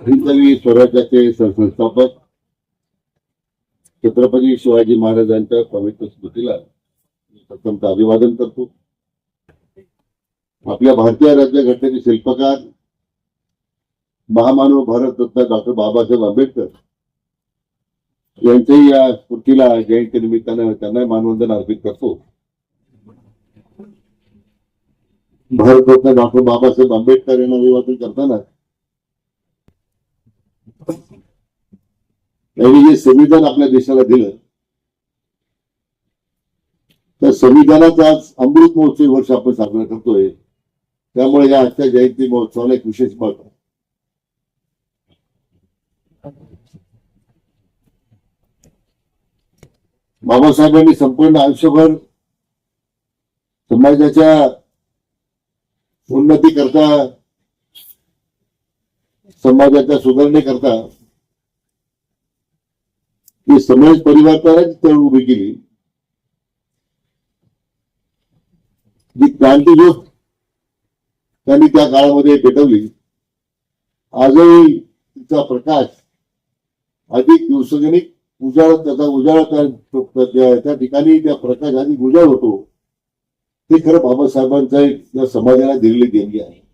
हिंदवी स्वराज्याचे सरसंस्थापक छत्रपती शिवाजी महाराजांच्या पवित्र स्मृतीला मी अभिवादन करतो. आपल्या भारतीय राज्यघटनेचे शिल्पकार महामानव भारतरत्न डॉक्टर बाबासाहेब आंबेडकर यांच्याही या स्मृतीला जयंती निमित्तानं त्यांना मानवंदन अर्पित करतो. भारतरत्न डॉक्टर बाबासाहेब आंबेडकर यांना अभिवादन करताना त्यांनी जे संविधान आपल्या देशाला दिलं त्या संविधानाचा आज अमृत महोत्सवी वर्ष आपण साजरा करतोय त्यामुळे या आजच्या जयंती महोत्सवाला एक विशेष महत्त्व आहे. बाबासाहेबांनी संपूर्ण आयुष्यभर समाजाच्या उन्नती करता समाजाच्या सुधारणेकरता ही समाज परिवर्तनाची तळ उभी केली. जी क्रांती त्यांनी त्या काळामध्ये पेटवली आजही तिचा प्रकाश अधिक दिवसजनिक उजाळ त्याचा उजाळ त्या- ठिकाणी त्या प्रकाश अधिक उजाळ होतो. ते खरं बाबासाहेबांचा या समाजाला दिलेली देणगी आहे.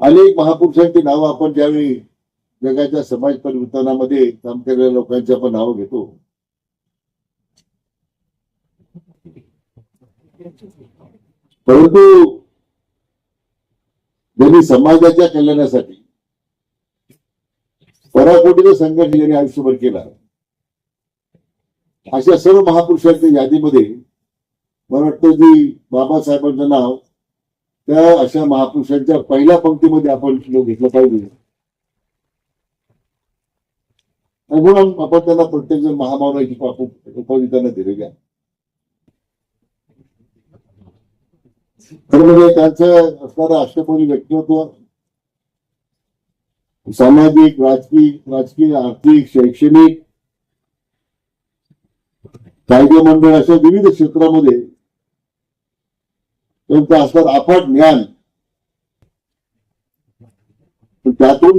अनेक महापुरुषांची नावं आपण ज्यावेळी जगाच्या समाज परिवर्तनामध्ये काम केलेल्या लोकांची आपण नावं घेतो. परंतु ज्यांनी समाजाच्या कल्याणासाठी पराकोटीचा संघर्ष ज्यांनी आयुष्यभर केला अशा सर्व महापुरुषांच्या यादीमध्ये मला वाटतं की बाबासाहेबांचं नाव त्या अशा महापुरुषांच्या पहिल्या पंक्तीमध्ये आपण लोक घेतलं पाहिजे. म्हणून आपण त्यांना प्रत्येक जण महामानवाची उपाधी त्यांना दिलेली आहे तर म्हणजे त्यांचं असणारं अष्टपैलू व्यक्तिमत्व सामाजिक राजकीय राजकीय आर्थिक शैक्षणिक कायदे मंडळ अशा विविध क्षेत्रामध्ये त्यांचं असणार अफाट ज्ञान. त्यातून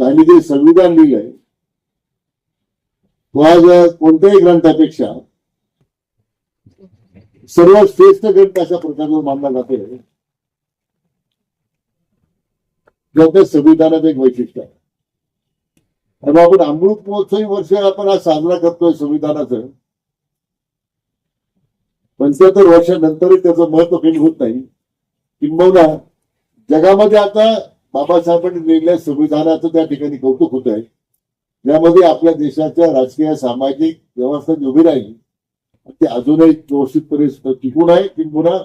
त्यांनी जे संविधान लिहिलंय तो आज कोणत्याही ग्रंथापेक्षा सर्वात श्रेष्ठ ग्रंथ अशा प्रकारचा मानला जाते त्या संविधानात एक वैशिष्ट्य आहे. आणि आपण अमृत महोत्सवी वर्ष आपण आज साजरा करतोय संविधानाचं. पंच्याहत्तर वर्षानंतरही त्याचं महत्त्व कमी होत नाही. किंबहुना जगामध्ये आता बाबासाहेबांनी लिहिलेल्या संविधानाचं त्या ठिकाणी कौतुक होत आहे यामध्ये आपल्या देशाच्या राजकीय सामाजिक व्यवस्था जी उभी राहिली ते अजूनही व्यवस्थितपणे टिकून आहे. किंबहुना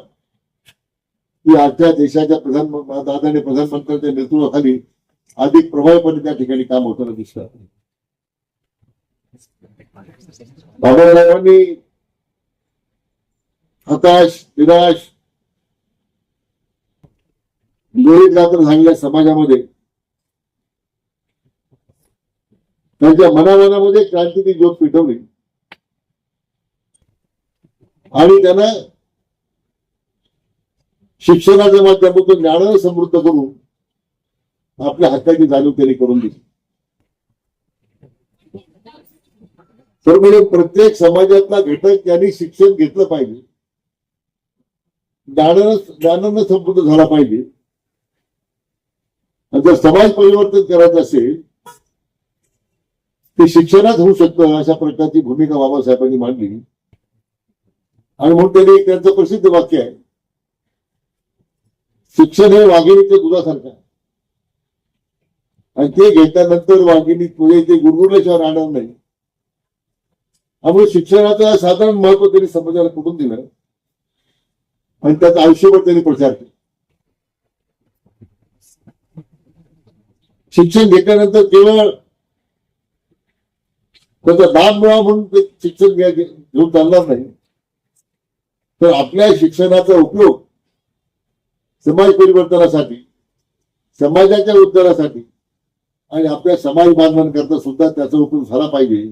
ती आजच्या देशाच्या प्रधान आदरणीय प्रधानमंत्र्यांच्या नेतृत्वाखाली अधिक प्रभावीपणे त्या ठिकाणी काम होताना दिसतं बाबासाहेबांनी हताश निराश लोहित गात्र झालेल्या समाजामध्ये. त्यांच्या मनामनामध्ये क्रांतीची ज्योत पेटवली आणि त्यांना शिक्षणाच्या माध्यमातून ज्ञान समृद्ध करून आपल्या हक्काची जाणीव त्यांनी करून दिली. तर म्हणजे प्रत्येक समाजातला घटक त्यांनी शिक्षण घेतलं पाहिजे. ज्ञानानं ज्ञानानं समृद्ध झाला पाहिजे. आणि जर समाज परिवर्तन करायचं असेल ते शिक्षणात होऊ शकतं अशा प्रकारची भूमिका बाबासाहेबांनी मांडली. आणि म्हणून त्यांनी एक त्यांचं प्रसिद्ध वाक्य आहे. शिक्षण हे वाघिणीच्या दुधासारखं आहे. आणि ते घेतल्यानंतर वाघिणी तुझे ते गुरगुरल्याशिवाय राहणार नाही. त्यामुळे शिक्षणाचं साधारण महत्त्व त्यांनी समाजाला कुठून दिलं? आणि त्याचा आयुष्यभर त्यांनी प्रचार केला. शिक्षण घेतल्यानंतर केवळ त्याचा दाब मिळावा म्हणून ते शिक्षण घेऊन चालणार नाही. तर आपल्या शिक्षणाचा उपयोग समाज परिवर्तनासाठी समाजाच्या उद्धारासाठी आणि आपल्या समाज बांधवांकरता सुद्धा त्याचा उपयोग झाला पाहिजे.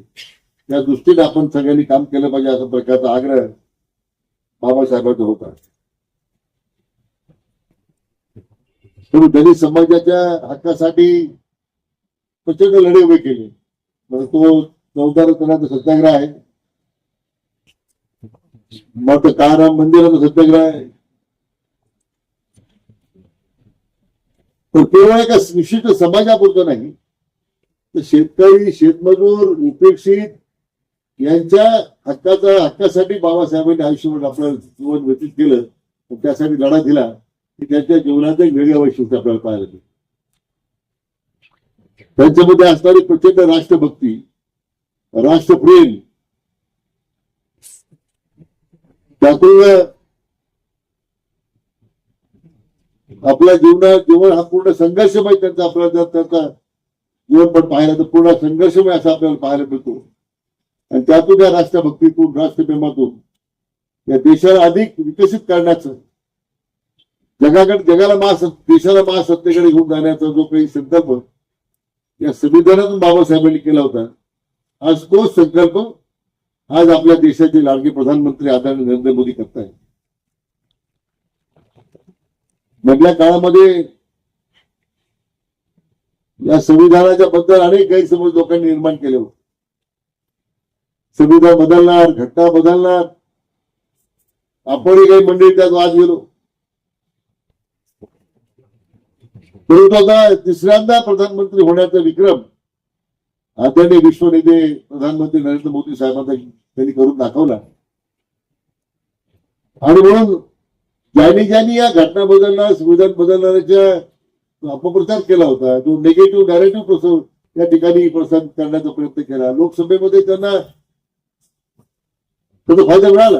त्या दृष्टीने आपण सगळ्यांनी काम केलं पाहिजे असा प्रकारचा आग्रह बाबासाहेबांचा होता. म्हणून दलित समाजाच्या हक्कासाठी प्रचंड लढे उभे केले. मग तो चौदा रत्नाचा सत्याग्रह आहे. मग काराम मंदिराचा सत्याग्रह आहे. पण केवळ एका विशिष्ट समाजापुरतं नाही तर शेतकरी शेतमजूर उपेक्षित यांच्या हक्काचा हक्कासाठी बाबासाहेबांनी आयुष्यभर आपलं जीवन व्यतीत केलं त्यासाठी लढा दिला. की त्यांच्या जीवनात एक वेगळ्या वैशिष्ट्य आपल्याला पाहायला मिळतं त्यांच्यामध्ये असणारी प्रचंड राष्ट्रभक्ती राष्ट्रप्रेम त्यातून आपल्या जीवनात जीवन हा पूर्ण संघर्षमय त्यांचा आपल्याला त्यांचा जीवन पण पाहिलं तर पूर्ण संघर्षमय असं आपल्याला पाहायला मिळतो. आणि त्यातून या राष्ट्रभक्तीतून राष्ट्रप्रेमातून या देशाला अधिक विकसित करण्याचं जगाकडे जगाला महास देशाला महासत्तेकडे घेऊन जाण्याचा जो काही संकल्प या संविधानातून बाबासाहेबांनी केला होता आज तोच संकल्प आज आपल्या देशाचे लाडके प्रधानमंत्री आदरणीय नरेंद्र मोदी करतायत. मधल्या काळामध्ये या संविधानाच्या बद्दल अनेक गैरसमज लोकांनी निर्माण केले होते. संविधान बदलणार घटना बदलणार. आपणही काही मंडळी त्यात वाद गेलो. परंतु आता तिसऱ्यांदा प्रधानमंत्री होण्याचा विक्रम आदरणीय विश्वनेते प्रधानमंत्री नरेंद्र मोदी साहेबांना त्यांनी करून दाखवला. आणि म्हणून ज्यांनी ज्यांनी या घटना बदलणार संविधान बदलणाऱ्याच्या अपप्रचार केला होता जो निगेटिव्ह नॅरेटिव्ह प्रसंग या ठिकाणी प्रसार करण्याचा प्रयत्न केला. लोकसभेमध्ये त्यांना त्याचा फायदा मिळाला.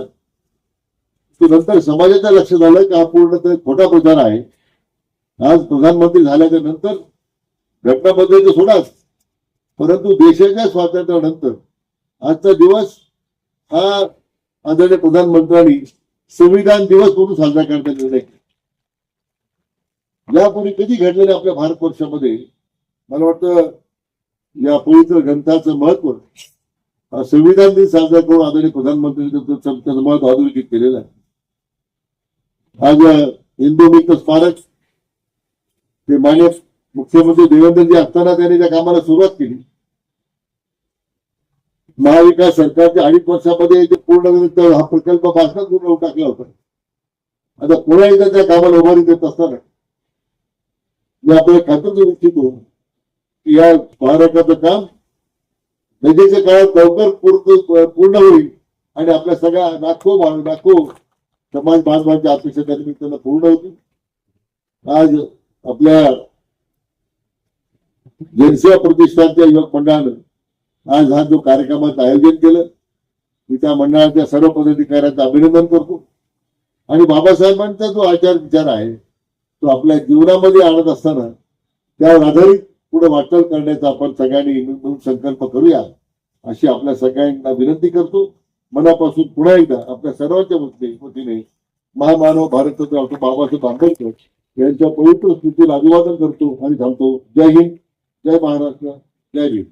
नंतर समाजाच्या लक्षात आलं की हा पूर्ण खोटा प्रचार आहे. आज प्रधानमंत्री झाल्याच्यानंतर घटना बदलायचं सोडाच परंतु देशाच्या स्वातंत्र्यानंतर आजचा दिवस हा आदरणीय प्रधानमंत्र्यांनी संविधान दिवस म्हणून साजरा करण्याचा निर्णय केला. यापूर्वी कधी घडलेल्या आपल्या भारतवर्षामध्ये? मला वाटतं या पवित्र ग्रंथाचं महत्त्व संविधान दिन साजरा करून आदरणीय प्रधानमंत्री त्याचं महत्त्व अधोरेखित केलेलं आहे. आज हिंदू मित्र स्मारक ते मान्य मुख्यमंत्री देवेंद्रजी असताना त्यांनी त्या कामाला सुरुवात केली. महाविकास सरकारच्या अडीच वर्षामध्ये ते पूर्ण हा प्रकल्प भाषणात पूर्ण टाकला होता. आता पुन्हा एकदा त्या कामाला उभारी देत असताना मी आपल्याला खात्री इच्छितो की या महाराष्ट्राचं काम नदीच्या काळात लवकर पूर्ण पूर्ण होईल आणि आपल्या सगळ्या लाखो लाखो समाज बांधवांच्या अपेक्षा त्या निमित्तानं पूर्ण होतील. आज आपल्या जनसेवा प्रतिष्ठानच्या युवक मंडळानं आज हा जो कार्यक्रमाचं आयोजन केलं मी त्या मंडळाच्या सर्व पदाधिकाऱ्यांचं अभिनंदन करतो. आणि बाबासाहेबांचा जो आचार विचार आहे तो आपल्या जीवनामध्ये आणत असताना त्यावर आधारित पुढे वाटचाल करण्याचा आपण सगळ्यांनी मिळून संकल्प करूया अशी आपल्या सगळ्यांना विनंती करतो. मनापासून पुन्हा एकदा आपल्या सर्वांच्या वतीने वतीने महामानव भारतरत्न डॉक्टर बाबासाहेब आंबेडकर यांच्या पवित्र स्मृतीला अभिवादन करतो आणि थांबतो जय हिंद जय महाराष्ट्र जय भीम.